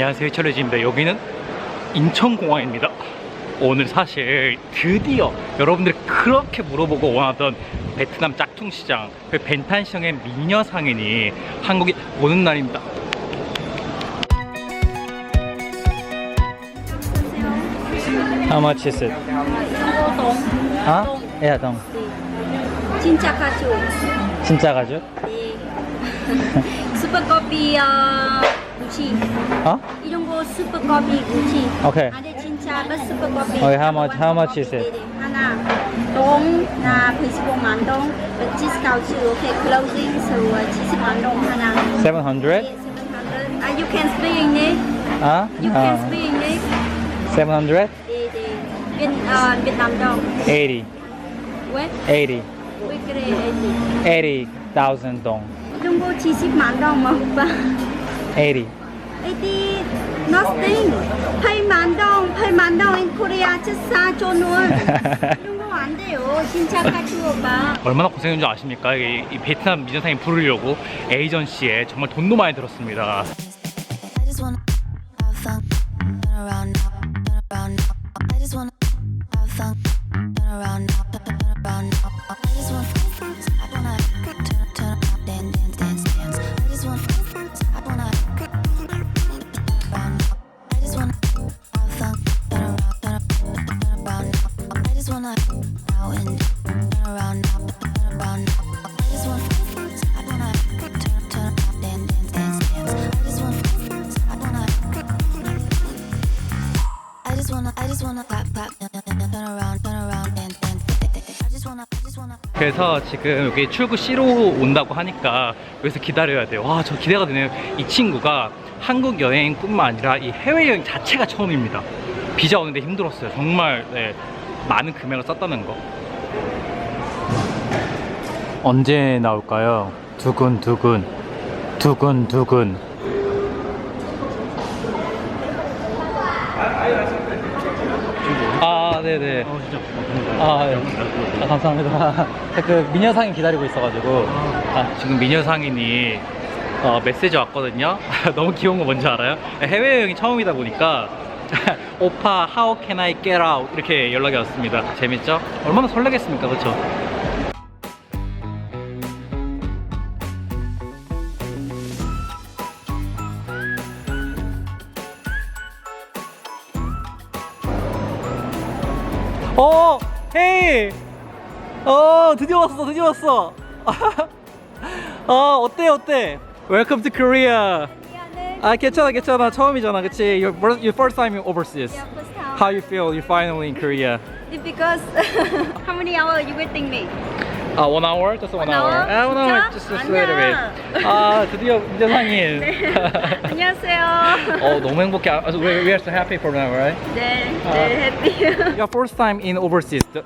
안녕하세요 철레지입니다 여기는 인천공항입니다 오늘 사실 드디어 여러분들이 그렇게 물어보고 원하던 베트남 짝퉁시장 그 벤탄시장의 미녀상인이 한국에 오는 날입니다 How much is it? 동. 아? 동. 예, 동. 진짜 가죽. 진짜 가죽? 네. 슈퍼커피 어, 구찌. 어? 이런 거 슈퍼커피 구찌. 오케이. 안에 진짜 그 슈퍼커피. Okay, how much- how much is it? 네네. 하나. 동, 나 25만 동. 디스카운트, 오케이. 클로징, so 70만 동 하나. 700? 네, 700. 아, you can speak English? 아? You can 어. speak English? 700? 네, 네. Việt, 어, Việt Nam 동. 80. 왜? 80. 왜 그래? 80,000 동. 이런 거 70만 동 뭐, 오빠. 80. It nothing. 8만 동, 8만 동 in Korea 싸줘 놓은. 이런 거 안 돼요. 진짜 가죽 오빠. 얼마나 고생인 줄 아십니까? 이, 이 베트남 미전상인 부르려고 에이전시에 정말 돈도 많이 들었습니다. 그래서 지금 여기 출구 C로 온다고 하니까 여기서 기다려야 돼요. 와, 저 기대가 되네요. 이 친구가 한국 여행뿐만 아니라 이 해외 여행 자체가 처음입니다. 비자 오는데 힘들었어요. 정말 네, 많은 금액을 썼다는 거. 언제 나올까요? 두근두근, 두근두근. 아, 네네. 아, 네. 아, 감사합니다. 그 미녀상인 기다리고 있어가지고 아, 지금 미녀상인이 어, 메시지 왔거든요. 너무 귀여운 거 뭔지 알아요? 해외 여행이 처음이다 보니까 오빠 how can I get out 이렇게 연락이 왔습니다. 재밌죠? 얼마나 설레겠습니까, 그렇죠? 어, 드디어 왔어, 드디어 왔어. 어, 어때, 어때? Welcome to Korea. 미안해. 아, 괜찮아, 괜찮아. 처음이잖아, 그치? Your, first- your first time overseas. Yeah, first time. How you feel? You're finally in Korea. It's because how many hours you waiting me? 아, one hour? Just one, One hour? hour? 아, one hour. 진짜? Just, just a little 아니야. bit. 아, 드디어 민재상인. 네. 안녕하세요. 어, 너무 행복해. 아, We, we are so happy for now, right? 네, 아. 네, happy. Your first time in overseas, the-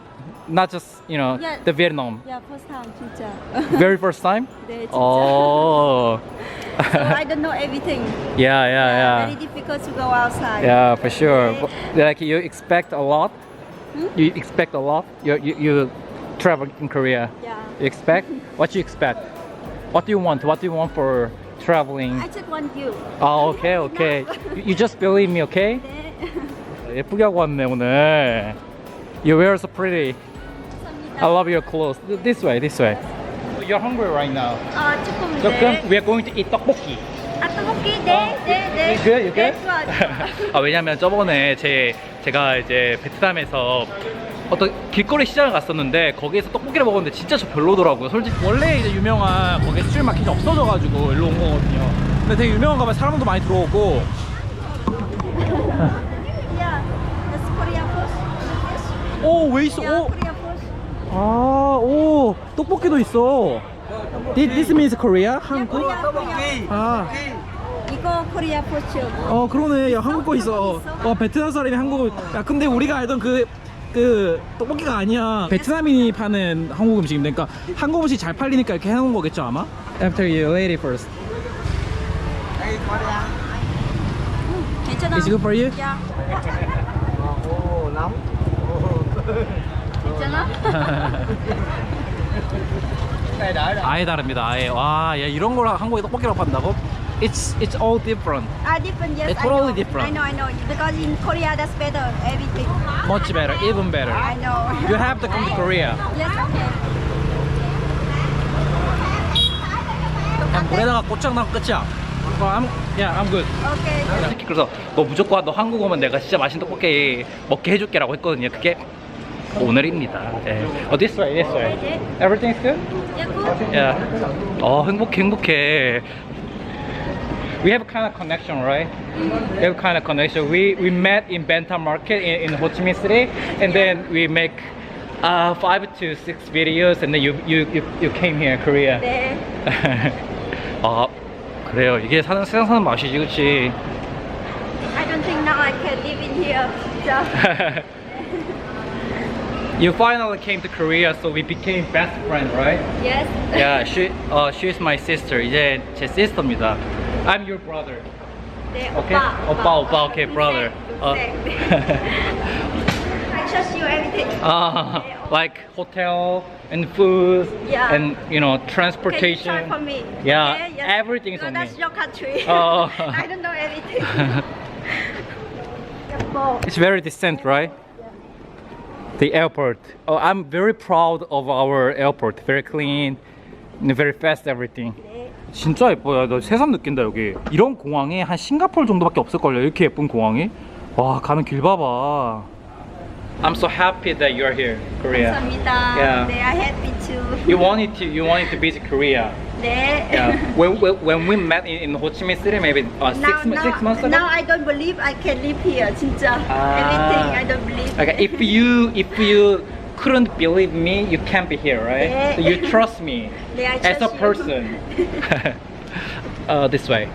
not just, you know, Yeah. the Vietnam. 야, first time 진짜. Very first time? 네, 진짜. Oh. So I don't know everything. yeah, yeah, yeah. Very difficult to go outside. Yeah, for sure. Okay. But, like you expect a lot. Hmm? You expect a lot. You you, you travel in Korea. Yeah. You expect what you expect. What do you want? What do you want for traveling? I just want you. Oh, okay, okay. You, you just believe me, okay? 네. 예쁘게 하고 왔네 오늘. You wear so pretty. I love your clothes. This way, this way. You're hungry right now. 아, 조금 So 네. come, we are going to eat 떡볶이. 아, 떡볶이? 네, 네, 네. You good? You good? 네, 좋아, 좋아. 아 왜냐면 저번에 제 제가 이제 베트남에서 어떤 길거리 시장을 갔었는데 거기에서 떡볶이를 먹었는데 진짜 저 별로더라고요. 솔직히 원래 이제 유명한 거기 수출 마켓이 없어져가지고 일로 온 거거든요. 근데 되게 유명한 가면 사람도 많이 들어오고. Yeah, that's Korea food. 오왜 있어? Yeah, 오. 아, 오, 떡볶이도 있어. This, this means Korea? 한국? Korea, Korea. 아, 이거 코리아 포츠. 어, 그러네. 야, 한국 거 있어. 어, 베트남 사람이 한국. 야, 근데 우리가 알던 그, 그, 떡볶이가 아니야. 베트남인이 파는 한국 음식인데. 그러니까 한국 음식 잘 팔리니까 이렇게 해놓은 거겠죠, 아마? After you, lady first. 괜찮아. Is it good for you? Yeah. 괜찮아? 아예 다릅니다. 아예. 와, 야, 이런 걸 한국에 떡볶이라고 판다고? it's it's all different. Ah, different, yes. It's I totally know. different. I know, I know. Because in Korea, that's better. Everything. Much better, even better. I know. You have to come to Korea. Yes, okay. 그냥 물에다가 고추장 넣으면 끝이야. 어, I'm, yeah, I'm good. Okay. 그래서 너 무조건 너 한국 오면 내가 진짜 맛있는 떡볶이 먹게 해줄게라고 했거든요. 그게 오늘입니다. 예. 어, this way, this way. Everything's good? Yeah, good. Yeah. 어, 행복해, 행복해. We have kind of connection, right? We have kind of connection. We we met in Banta Market in, in Ho Chi Minh City, and then we make uh, five to six videos, and then you you you, you came here, Korea. 네. 아 그래요. 이게 사는 세상 사는 맛이지, 그렇지? I don't think now I can live in here. So, you finally came to Korea, so we became best friends, right? yes. Yeah, she uh she's my sister. 이제 제 sister입니다. I'm your brother. 네, Okay? 오빠. 오빠, 오빠, okay, brother. Uh, I trust you everything. uh, like hotel and food Yeah. and you know Can you transportation. try for me? Yeah, Okay, yes. everything's no, on that's me. your country. Oh. I don't know everything. 예뻐. It's very distant, right? The airport. Oh, I'm very proud of our airport. Very clean, very fast everything. 네. 진짜 예뻐요. 너 새삼 느낀다 여기. 이런 공항이 한 싱가포르 정도밖에 없을걸요. 이렇게 예쁜 공항이. 와 가는 길 봐봐. I'm so happy that you're here, Korea. 감사합니다. Yeah. 네, I happy too. You wanted to, you wanted to visit Korea. 네. Yeah. when, when, when we met in, in Ho Chi Minh City, maybe uh, six, now, mo- now, six months ago. now I don't believe I can live here. 진짜. Ah. Everything I don't believe. Okay, if you if you couldn't believe me, you can't be here, right? 네. So you trust me 네, I as a trust you. person. uh, this way.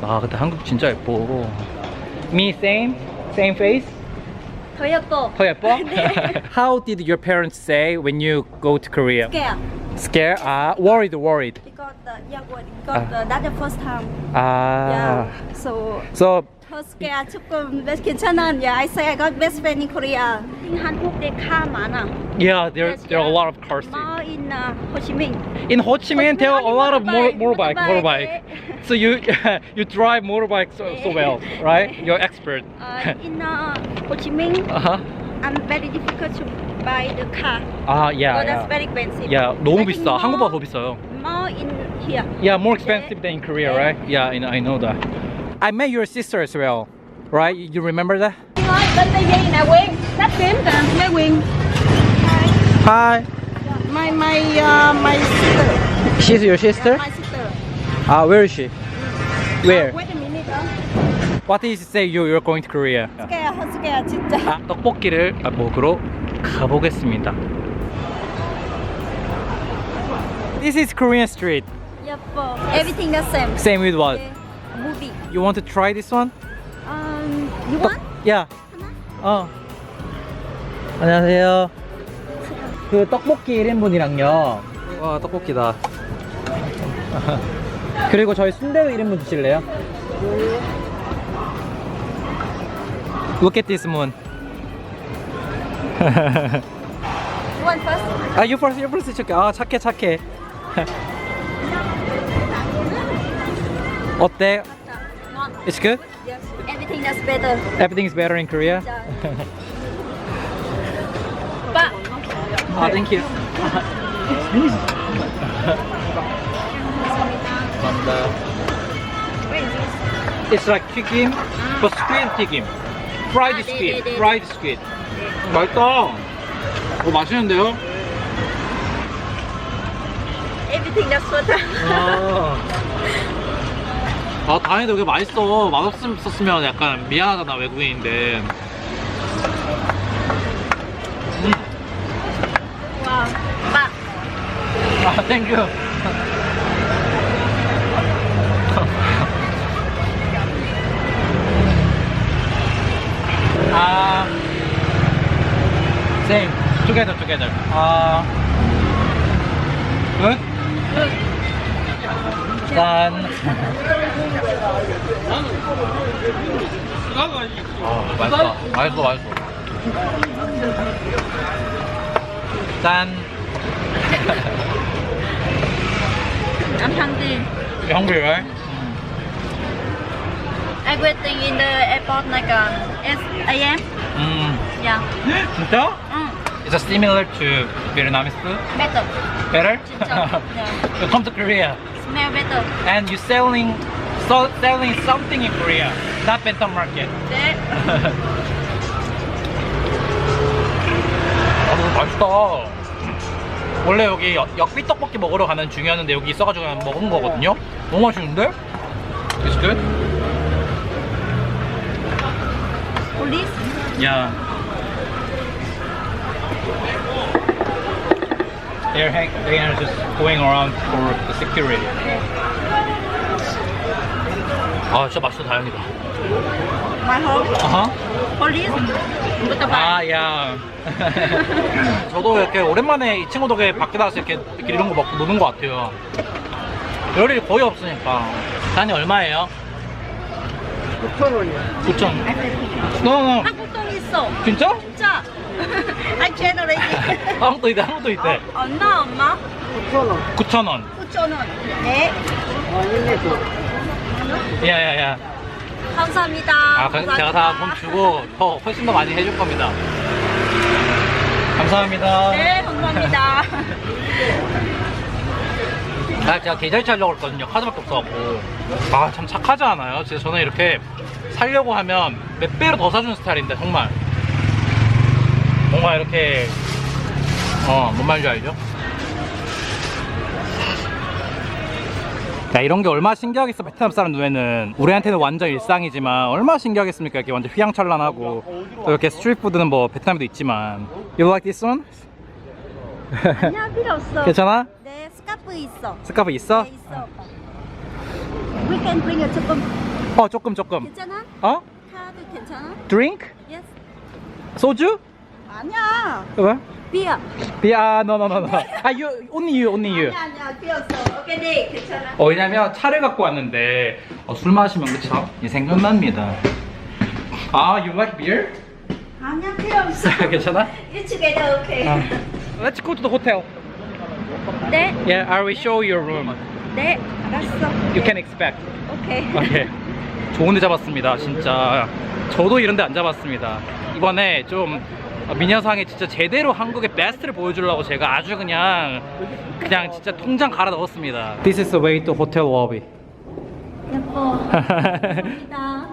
아, 근데 한국 진짜 예뻐. Me same, same face. 더 예뻐. 더 예뻐? 네. How did your parents say when you go to Korea? Scared. Scared? Ah, worried, worried. Because the yeah, what? Because the, that's the first time. Ah. Yeah. So So 더 scared 조금 best 괜찮아. Yeah, I say I got best friend in Korea. 한국에 카 많아. yeah, there Yes, there are a yeah. lot of cars. too. More in uh, Ho Chi Minh. In Ho Chi Minh, there are a lot of more Motorbike, motorbike, motorbike. motorbike. So you you drive motorbike so, so well, right? You're expert. Uh, in uh, Ho Chi Minh, uh huh. I'm very difficult to buy the car. 아, yeah, so that's yeah. very expensive. Yeah, 너무 I think 비싸. more- 한국보다 더 비싸요. More in here. Yeah, more expensive than in Korea, Yeah. right? Yeah, I know, I know that. I met your sister as well, right? You you remember that? Thôi, bên TV nè Quyên, sách kiếm kìa, mấy Quyên. Hi. My my uh, my sister. She's your sister? My sister. Ah, where is she? Where? Wait a minute. Uh. What did she say you you're going to Korea? 스케야, 스케야 진짜. 아, 떡볶이를 먹으러 가보겠습니다. This is Korean street. 예뻐. Everything the same. Same with what? 네. Movie. You want to try this one? Um, you want? Yeah. 어. 안녕하세요. 그 떡볶이 1인분이랑요. 와, 떡볶이다. 그리고 저희 순대도 1인분 주실래요? Look at this moon. You want first? 아, you first, you first 착해. 아, 착해, 착해. 어때? Ngon. It's good? Yes. Everything that's better. Everything's better in Korea? 오빠. 아, thank you. 감사합니다. Where is this? It's like 튀김, but squid 튀김. Fried 아, 네, squid, 네, 네. fried squid. 맛있다. 어, 맛있는데요? Everything that's better. 아, 아 다행이다. 이게 맛있어. 맛없었으면 약간 미안하잖아, 외국인인데. 음. 와. 오빠. 아, 땡큐. 아, same, together, together. 아, good? 짠. 아, 맛있다. 맛있어, 맛있어. 짠. I'm hungry. You hungry, right? I waiting in the airport like um, 8 a.m. 음. Yeah. 진짜? Mm. It's a similar to Vietnamese food. Better. Better? 진짜. Yeah. you come to Korea Smell better. and you selling so, selling something in Korea, not Benton Market. 네. 아, 너무 맛있다. 원래 여기 역- 역비 떡볶이 먹으러 가는 중이었는데 여기 있어가지고 그냥 먹은 거거든요. 너무 맛있는데? It's good? Police. Yeah. They're, hang- they're just going around for the security. 아, 진짜 맛있어 다행이다. My home. 아하. Police. Goodbye. 아, 야. 저도 이렇게 오랜만에 이 친구 덕에 밖에 나가서 이렇게, 이렇게 이런 거 먹고 노는 것 같아요. 열이 거의 없으니까. 단위 얼마예요? 9,000원이요. 9,000원. 너너 한국 돈 있어. 진짜? 진짜. I generate. 한국도 있대, 한국도 있대. 얼마 엄마? 9,000원. 9,000원. 네. 야야야. 감사합니다. 아, 그- 제가 다돈 주고 더 훨씬 더 많이 해줄 겁니다. 감사합니다. 네, 감사합니다. 아, 제가 계좌이체 하려고 했거든요. 카드밖에 없어갖고. 아, 참 착하지 않아요? 진짜 저는 이렇게 살려고 하면 몇 배로 더 사주는 스타일인데, 정말. 뭔가 이렇게, 어, 뭔 말인지 알죠? 야, 이런 게 얼마나 신기하겠어, 베트남 사람 눈에는. 우리한테는 완전 일상이지만, 얼마나 신기하겠습니까? 이렇게 완전 휘황찬란하고. 또 이렇게 스트리트푸드는 뭐, 베트남에도 있지만. You like this one? 아니야, 필요 없어. 괜찮아? 네, 스카프 있어. 스카프 있어? 네, 있어. We can bring a 조금. 어, 조금, 조금. 괜찮아? 어? 카드 괜찮아? 드링크? Yes. 소주? 아니야. 왜? 비어. 비아, no. 아, you, only you, only you. 아니야, 아니야. 없어. 오케이, 네, 괜찮아. 어, 왜냐면 차를 갖고 왔는데 어, 술 마시면? 이 생각납니다. 아, you like beer? 아니야, 필요 없어. 괜찮아? Together, okay. 아. Let's go to the hotel. 네, Yeah, I will show you your room. 네, 알았어. You can expect. 오케이. 오케이. 좋은 데 잡았습니다, 진짜. 저도 이런 데 안 잡았습니다. 이번에 좀 어, 미녀상에 진짜 제대로 한국의 베스트를 보여주려고 제가 아주 그냥 그냥 진짜 통장 갈아 넣었습니다. This is the way to hotel lobby. 예뻐. 감사합니다.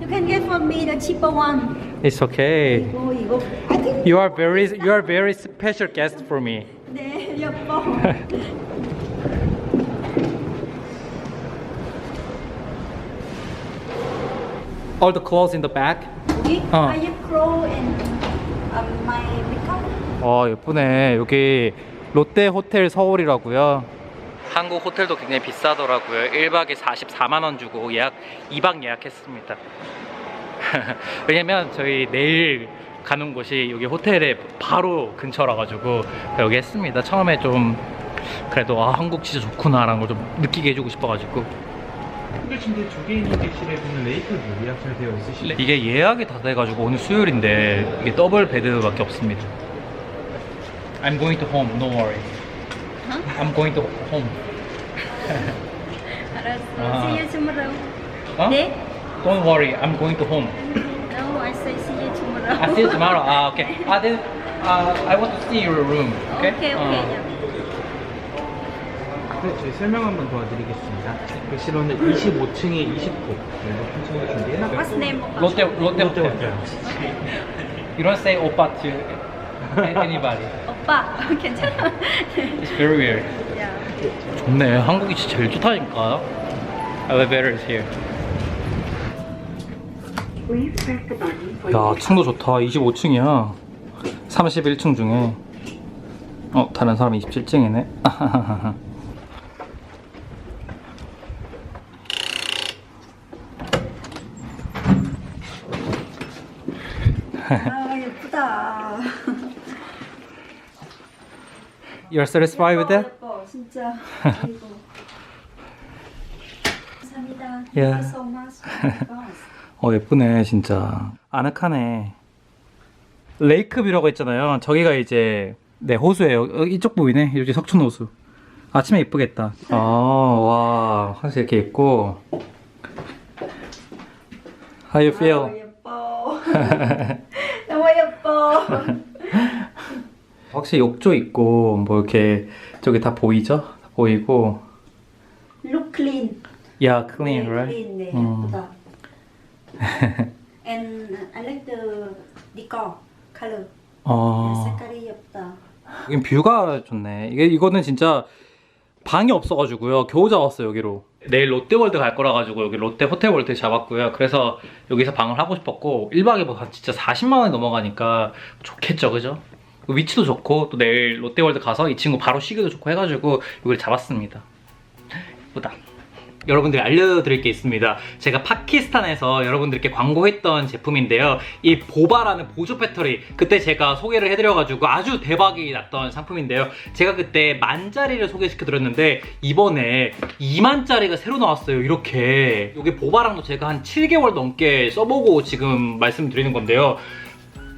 You can get for me the cheaper one. It's okay. 이거, 이거. I think. You are very you are very special guest for me. 네, 예뻐. All the clothes in the back. 여기 어. Pro and makeup. 어 예쁘네. 여기 롯데 호텔 서울이라고요. 한국 호텔도 굉장히 비싸더라고요. 1박에 44만 원 주고 예약 2박 예약했습니다. 왜냐면 저희 내일 가는 곳이 여기 호텔에 바로 근처라 가지고 여기 했습니다. 처음에 좀 그래도 아 한국 진짜 좋구나 라는 걸 좀 느끼게 해주고 싶어 가지고 싱글 침대 두 개 있는 객실에는 레이크도 예약 잘 되어 있으시죠? 이게 예약이 다 돼가지고 오늘 수요일인데 이게 더블 베드밖에 없습니다. I'm going to home. No worry. Huh? I'm going to home. 알았어. 아. See you tomorrow. 어? 네? Don't worry. I'm going to home. No, I say see you tomorrow. I see you tomorrow. Ah, okay. Ah, then uh, I want to see your room. Okay. Okay, okay. 어. 네, 저희 설명 한번 도와드리겠습니다. 객실로는 25층에 20호 네, 준비해놨고요. What's name? 롯데 롯데 롯데 호텔. 호텔. You don't say 오빠 to anybody. 오빠, 괜찮아? It's very weird. 야. 좋네. 한국이 진짜 제일 좋다니까. Elevator is here. 야, 층도 좋다. 25층이야. 31층 중에. 어, 다른 사람 27층이네. 아, 예쁘다. You're satisfied with that? 예뻐, 진짜. 그리고 감사합니다. Yeah. Thank you so much. 어, 예쁘네, 진짜. 아늑하네. 레이크뷰라고 했잖아요. 저기가 이제, 네, 호수예요. 어, 이쪽 보이네. 여기 석촌 호수. 아침에 예쁘겠다. 아, 와. 항상 이렇게 입고 How you feel? 너무 예뻐. 너무 예뻐. 확실히 욕조 있고 뭐 이렇게 저기 다 보이죠? 다 보이고 Look clean. Yeah, clean, 네, right? clean, 네, 음. 예쁘다. And I like the decor color. 어... 색깔이 예쁘다. 여긴 뷰가 좋네. 이게 이거는 진짜 방이 없어가지고요. 겨우 잡았어요 여기로. 내일 롯데월드 갈 거라 가지고 여기 롯데 호텔월드 잡았고요. 그래서 여기서 방을 하고 싶었고 1박에 뭐한 진짜 40만 원이 넘어가니까 좋겠죠, 그죠? 위치도 좋고 또 내일 롯데월드 가서 이 친구 바로 쉬기도 좋고 해가지고 여기를 잡았습니다. 예쁘다. 여러분들이 알려드릴 게 있습니다. 제가 파키스탄에서 여러분들께 광고했던 제품인데요. 이 보바라는 보조 배터리 그때 제가 소개를 해드려가지고 아주 대박이 났던 상품인데요. 제가 그때 만짜리를 소개시켜드렸는데 이번에 2만짜리가 새로 나왔어요. 이렇게 여기 보바랑도 제가 한 7개월 넘게 써보고 지금 말씀드리는 건데요.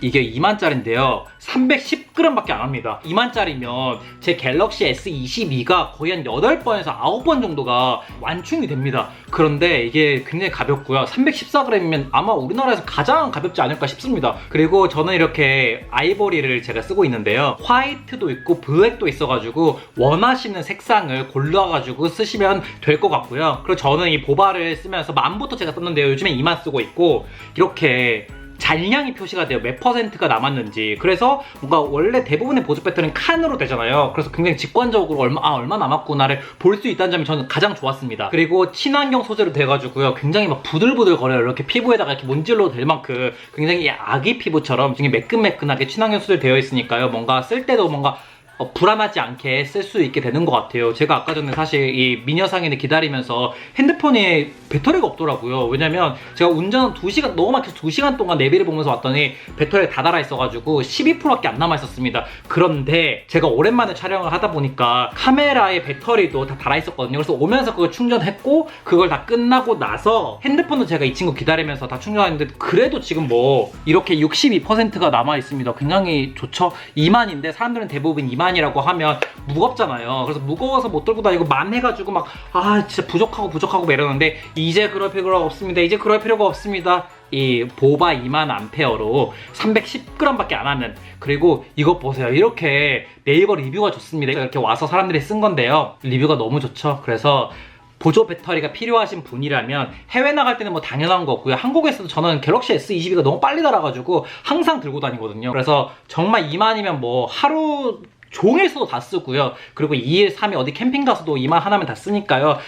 이게 2만짜리인데요. 310g밖에 안 합니다. 2만짜리면 제 갤럭시 S22가 거의 한 8번에서 9번 정도가 완충이 됩니다. 그런데 이게 굉장히 가볍고요. 314g이면 아마 우리나라에서 가장 가볍지 않을까 싶습니다. 그리고 저는 이렇게 아이보리를 제가 쓰고 있는데요. 화이트도 있고 블랙도 있어가지고 원하시는 색상을 골라가지고 쓰시면 될 것 같고요. 그리고 저는 이 보바를 쓰면서 만부터 제가 썼는데요. 요즘에 2만 쓰고 있고 이렇게 잔량이 표시가 돼요. 몇 퍼센트가 남았는지. 그래서 뭔가 원래 대부분의 보조 배터리는 칸으로 되잖아요. 그래서 굉장히 직관적으로 얼마, 아, 얼마 남았구나를 볼 수 있다는 점이 저는 가장 좋았습니다. 그리고 친환경 소재로 돼가지고요. 굉장히 막 부들부들 거려요. 이렇게 피부에다가 이렇게 문질러도 될 만큼 굉장히 아기 피부처럼 굉장히 매끈매끈하게 친환경 소재 되어 있으니까요. 뭔가 쓸 때도 뭔가 어, 불안하지 않게 쓸 수 있게 되는 것 같아요. 제가 아까 전에 사실 이 미녀 상인을 기다리면서 핸드폰에 배터리가 없더라고요. 왜냐면 제가 운전 2시간, 너무 막혀서 2시간 동안 내비를 보면서 왔더니 배터리가 다 달아 있어가지고 12%밖에 안 남아 있었습니다. 그런데 제가 오랜만에 촬영을 하다 보니까 카메라의 배터리도 다 달아 있었거든요. 그래서 오면서 그걸 충전했고 그걸 다 끝나고 나서 핸드폰도 제가 이 친구 기다리면서 다 충전했는데 그래도 지금 뭐 이렇게 62%가 남아 있습니다. 굉장히 좋죠. 2만인데 사람들은 대부분 2만 이라고 하면 무겁잖아요. 그래서 무거워서 못 들고 다니고 만 해가지고 막 아 진짜 부족하고 부족하고 막 이러는데 이제 그럴 필요가 없습니다. 이제 그럴 필요가 없습니다. 이 보바 2만 암페어로 310g밖에 안 하는 그리고 이것 보세요 이렇게 네이버 리뷰가 좋습니다 이렇게 와서 사람들이 쓴 건데요 리뷰가 너무 좋죠 그래서 보조 배터리가 필요하신 분이라면 해외 나갈 때는 뭐 당연한 거고요. 한국에서도 저는 갤럭시 S22가 너무 빨리 달아가지고 항상 들고 다니거든요. 그래서 정말 2만이면 뭐 하루 종일 써도 다 쓰고요. 그리고 2일, 3일 어디 캠핑 가서도 2만 하나면 다 쓰니까요.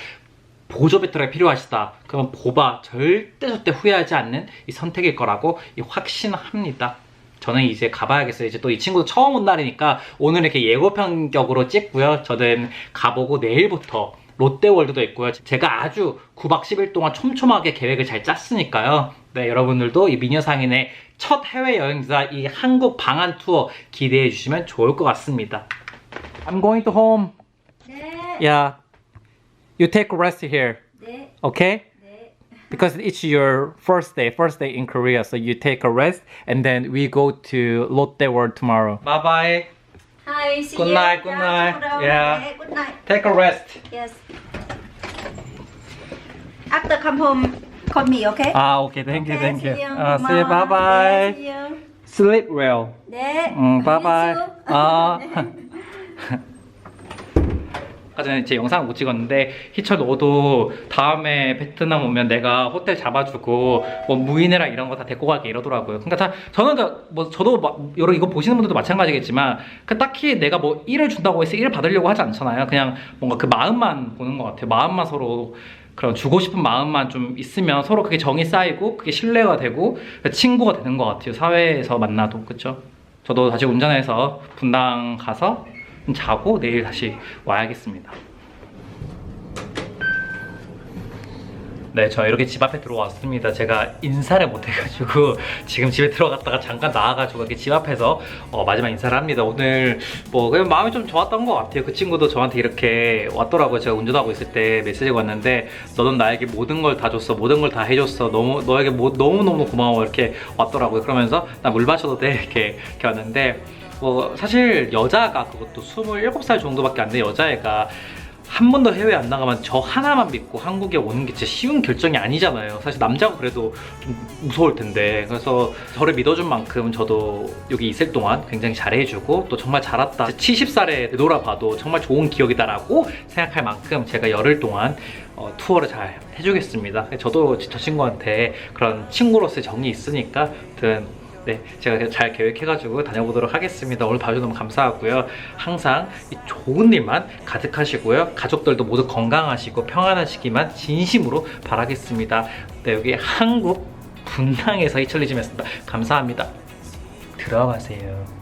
보조 배터리가 필요하시다. 그러면 보바 절대 절대 후회하지 않는 이 선택일 거라고 이 확신합니다. 저는 이제 가봐야겠어요. 이제 또 이 친구도 처음 온 날이니까 오늘 이렇게 예고편 격으로 찍고요. 저는 가보고 내일부터 롯데월드도 있고요. 제가 아주 9박 10일 동안 촘촘하게 계획을 잘 짰으니까요. 네, 여러분들도 이 미녀 상인의 첫 해외 여행자 이 한국 방한 투어 기대해 주시면 좋을 것 같습니다. I'm going to home. 네. Yeah. You take a rest here. 네. Okay? 네. Because it's your first day, first day in Korea, so you take a rest and then we go to Lotte World tomorrow. Bye bye. Hi, see Good you. night, good Yeah, night. tomorrow. Yeah. 네, good night. Take a rest. Yes. After come home, call me, okay? Okay. Thank you, Okay, thank you. see you. Uh, see you. Bye 네, bye. see you. Sleep well. 네. 음, bye bye. You too. 아. 아까 전에 제 영상 못 찍었는데 희철 너도 다음에 베트남 오면 내가 호텔 잡아주고 뭐 무인회랑 이런 거 다 데리고 갈게 이러더라고요. 그러니까 다 저는 다뭐 저도 막 여러 이거 보시는 분들도 마찬가지겠지만 그 딱히 내가 뭐 일을 준다고 해서 일을 받으려고 하지 않잖아요. 그냥 뭔가 그 마음만 보는 것 같아요. 마음만 서로 그런 주고 싶은 마음만 좀 있으면 서로 그게 정이 쌓이고 그게 신뢰가 되고 친구가 되는 것 같아요. 사회에서 만나도 그렇죠. 저도 다시 운전해서 분당 가서 좀 자고 내일 다시 와야겠습니다. 네, 저 이렇게 집 앞에 들어왔습니다. 제가 인사를 못 해가지고 지금 집에 들어갔다가 잠깐 나와가지고 이렇게 집 앞에서 어, 마지막 인사를 합니다. 오늘 뭐 그냥 마음이 좀 좋았던 것 같아요. 그 친구도 저한테 이렇게 왔더라고요. 제가 운전하고 있을 때 메시지가 왔는데 너는 나에게 모든 걸 다 줬어, 모든 걸 다 해줬어. 너무 너에게 뭐, 너무 너무 고마워 이렇게 왔더라고요. 그러면서 나 물 마셔도 돼 이렇게 이렇게 왔는데 뭐 사실 여자가 그것도 27살 정도밖에 안 돼 여자애가 한 번도 해외 안 나가면 저 하나만 믿고 한국에 오는 게 진짜 쉬운 결정이 아니잖아요. 사실 남자가 그래도 좀 무서울 텐데. 그래서 저를 믿어준 만큼 저도 여기 있을 동안 굉장히 잘해주고 또 정말 잘 왔다. 70살에 되돌아봐도 정말 좋은 기억이다라고 생각할 만큼 제가 열흘 동안 어, 투어를 잘 해주겠습니다. 저도 저 친구한테 그런 친구로서의 정이 있으니까 아무튼 네, 제가 잘 계획해가지고 다녀보도록 하겠습니다. 오늘 봐주셔서 너무 감사하고요. 항상 이 좋은 일만 가득하시고요. 가족들도 모두 건강하시고 평안하시기만 진심으로 바라겠습니다. 네, 여기 한국 분당에서 이철리즘이었습니다. 감사합니다. 들어가세요.